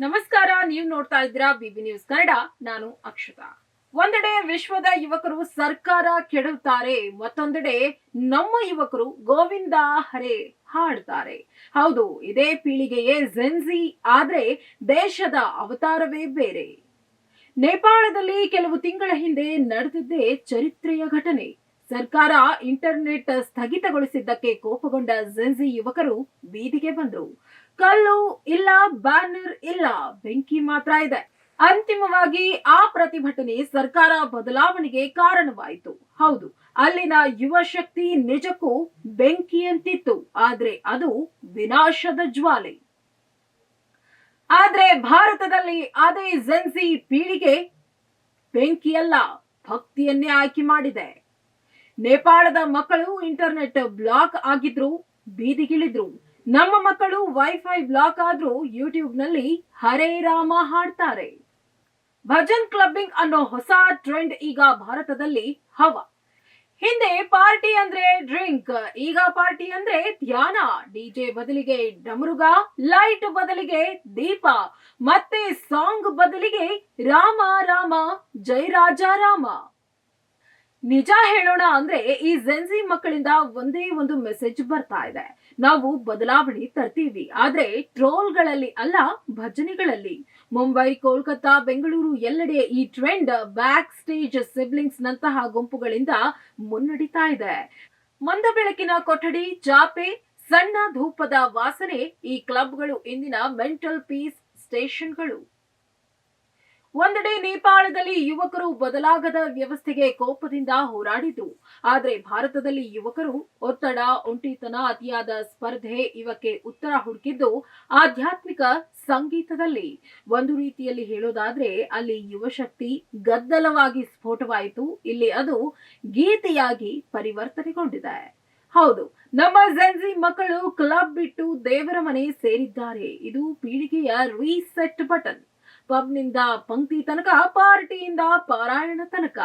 ನಮಸ್ಕಾರ, ನೀವು ನೋಡ್ತಾ ಇದ್ದೀರಾ ಬಿಬಿ ನ್ಯೂಸ್ ಕನ್ನಡ. ನಾನು ಅಕ್ಷತಾ. ಒಂದೆಡೆ ವಿಶ್ವದ ಯುವಕರು ಸರ್ಕಾರ ಕೆಡುತ್ತಾರೆ ಮತ್ತೊಂದೆಡೆ ನಮ್ಮ ಯುವಕರು ಗೋವಿಂದ ಹರೇ ಹಾಡ್ತಾರೆ ಹೌದು, ಇದೇ ಪೀಳಿಗೆಯೇ ಜೆನ್ಸಿ ಆದ್ರೆ ದೇಶದ ಅವತಾರವೇ ಬೇರೆ. ನೇಪಾಳದಲ್ಲಿ ಕೆಲವು ತಿಂಗಳ ಹಿಂದೆ ನಡೆದಿದ್ದೇ ಚರಿತ್ರೆಯ ಘಟನೆ. ಸರ್ಕಾರ ಇಂಟರ್ನೆಟ್ ಸ್ಥಗಿತಗೊಳಿಸಿದ್ದಕ್ಕೆ ಕೋಪಗೊಂಡ ಜೆನ್ಸಿ ಯುವಕರು ಬೀದಿಗೆ ಬಂದರು. ಕಲ್ಲು ಇಲ್ಲ, ಬ್ಯಾನರ್ ಇಲ್ಲ, ಬೆಂಕಿ ಮಾತ್ರ ಇದೆ. ಅಂತಿಮವಾಗಿ ಆ ಪ್ರತಿಭಟನೆ ಸರ್ಕಾರ ಬದಲಾವಣೆಗೆ ಕಾರಣವಾಯಿತು. ಹೌದು, ಅಲ್ಲಿನ ಯುವ ಶಕ್ತಿ ನಿಜಕ್ಕೂ ಬೆಂಕಿಯಂತಿತ್ತು, ಆದ್ರೆ ಅದು ವಿನಾಶದ ಜ್ವಾಲೆ. ಆದ್ರೆ ಭಾರತದಲ್ಲಿ ಅದೇ ಜೆನ್ಸಿ ಪೀಳಿಗೆ ಬೆಂಕಿಯಲ್ಲ, ಭಕ್ತಿಯನ್ನೇ ಆಯ್ಕೆ ಮಾಡಿದೆ. ನೇಪಾಳದ ಮಕ್ಕಳು ಇಂಟರ್ನೆಟ್ ಬ್ಲಾಕ್ ಆಗಿದ್ರು, ಬೀದಿಗಿಳಿದ್ರು. ನಮ್ಮ ಮಕ್ಕಳು ವೈಫೈ ಬ್ಲಾಕ್ ಆದ್ರೂ ಯೂಟ್ಯೂಬ್ನಲ್ಲಿ ಹರೇ ರಾಮ ಹಾಡ್ತಾರೆ. ಭಜನ್ ಕ್ಲಬ್ಬಿಂಗ್ ಅನ್ನೋ ಹೊಸ ಟ್ರೆಂಡ್ ಈಗ ಭಾರತದಲ್ಲಿ ಹವ. ಹಿಂದೆ ಪಾರ್ಟಿ ಅಂದ್ರೆ ಡ್ರಿಂಕ್ ಈಗ ಪಾರ್ಟಿ ಅಂದ್ರೆ ಧ್ಯಾನ. ಡಿಜೆ ಬದಲಿಗೆ ಡಮರುಗ ಲೈಟ್ ಬದಲಿಗೆ ದೀಪ. ಮತ್ತೆ ಸಾಂಗ್ ಬದಲಿಗೆ ರಾಮ ರಾಮ ಜೈ ರಾಜ ರಾಮ. ನಿಜ ಹೇಳೋಣ ಅಂದ್ರೆ ಈ ಜೆನ್ಸಿ ಮಕ್ಕಳಿಂದ ಒಂದೇ ಒಂದು ಮೆಸೇಜ್ ಬರ್ತಾ ಇದೆ. ನಾವು ಬದಲಾವಣೆ ತರ್ತೀವಿ. ಆದ್ರೆ ಟ್ರೋಲ್ಗಳಲ್ಲಿ ಅಲ್ಲ, ಭಜನೆಗಳಲ್ಲಿ. ಮುಂಬೈ, ಕೋಲ್ಕತ್ತಾ, ಬೆಂಗಳೂರು ಎಲ್ಲೆಡೆ ಈ ಟ್ರೆಂಡ್ ಬ್ಯಾಕ್ ಸ್ಟೇಜ್ ಸಿಬ್ಲಿಂಗ್ಸ್ ನಂತಹ ಗುಂಪುಗಳಿಂದ ಮುನ್ನಡೀತಾ ಇದೆ. ಮಂದ ಬೆಳಕಿನ ಕೊಠಡಿ, ಚಾಪೆ, ಸಣ್ಣ ಧೂಪದ ವಾಸನೆ ಈ ಕ್ಲಬ್ಗಳು ಇಂದಿನ ಮೆಂಟಲ್ ಪೀಸ್ ಸ್ಟೇಷನ್ಗಳು ಒಂದೆಡೆ ನೇಪಾಳದಲ್ಲಿ ಯುವಕರು ಬದಲಾಗದ ವ್ಯವಸ್ಥೆಗೆ ಕೋಪದಿಂದ ಹೋರಾಡಿದ್ರು. ಆದರೆ ಭಾರತದಲ್ಲಿ ಯುವಕರು ಒತ್ತಡ, ಒಂಟಿತನ, ಅತಿಯಾದ ಸ್ಪರ್ಧೆ ಇವಕ್ಕೆ ಉತ್ತರ ಹುಡುಕಿದ್ದು ಆಧ್ಯಾತ್ಮಿಕ ಸಂಗೀತದಲ್ಲಿ. ಒಂದು ರೀತಿಯಲ್ಲಿ ಹೇಳೋದಾದ್ರೆ ಅಲ್ಲಿ ಯುವಶಕ್ತಿ ಗದ್ದಲವಾಗಿ ಸ್ಫೋಟವಾಯಿತು. ಇಲ್ಲಿ ಅದು ಗೀತೆಯಾಗಿ ಪರಿವರ್ತನೆಗೊಂಡಿದೆ. ಹೌದು, ನಮ್ಮ ಜೆನ್ಜಿ ಮಕ್ಕಳು ಕ್ಲಬ್ ಬಿಟ್ಟು ದೇವರ ಮನೆ ಸೇರಿದ್ದಾರೆ. ಇದು ಪೀಳಿಗೆಯ ರೀಸೆಟ್ ಬಟನ್ ಪಬ್ನಿಂದ ಪಂಕ್ತಿ ತನಕ, ಪಾರ್ಟಿಯಿಂದ ಪಾರಾಯಣ ತನಕ.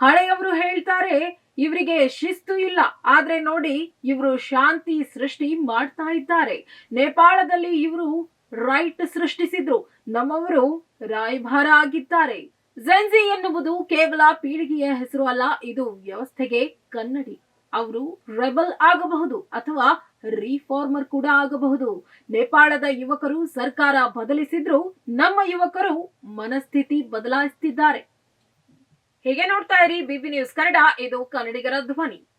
ಹಳೆಯವರು ಹೇಳ್ತಾರೆ, ಇವರಿಗೆ ಶಿಸ್ತು ಇಲ್ಲ. ಆದ್ರೆ ನೋಡಿ, ಇವರು ಶಾಂತಿ ಸೃಷ್ಟಿ ಮಾಡ್ತಾ ಇದ್ದಾರೆ. ನೇಪಾಳದಲ್ಲಿ ಇವರು ರೈಟ್ ಸೃಷ್ಟಿಸಿದ್ರು. ನಮ್ಮವರು ರಾಯಭಾರ ಆಗಿದ್ದಾರೆ. ಜೆನ್ಜಿ ಎನ್ನುವುದು ಕೇವಲ ಪೀಳಿಗೆಯ ಹೆಸರು ಅಲ್ಲ, ಇದು ವ್ಯವಸ್ಥೆಗೆ ಕನ್ನಡಿ. ಅವರು ರೆಬಲ್ ಆಗಬಹುದು ಅಥವಾ ರಿಫಾರ್ಮರ್ ಕೂಡ ಆಗಬಹುದು. ನೇಪಾಳದ ಯುವಕರು ಸರ್ಕಾರ ಬದಲಿಸಿದ್ರು, ನಮ್ಮ ಯುವಕರು ಮನಸ್ಥಿತಿ ಬದಲಾಯಿಸುತ್ತಿದ್ದಾರೆ ಹೇಗೆ ನೋಡ್ತಾ ಇರಿ, ಬಿಬಿ ನ್ಯೂಸ್ ಕನ್ನಡ, ಇದು ಕನ್ನಡಿಗರ ಧ್ವನಿ.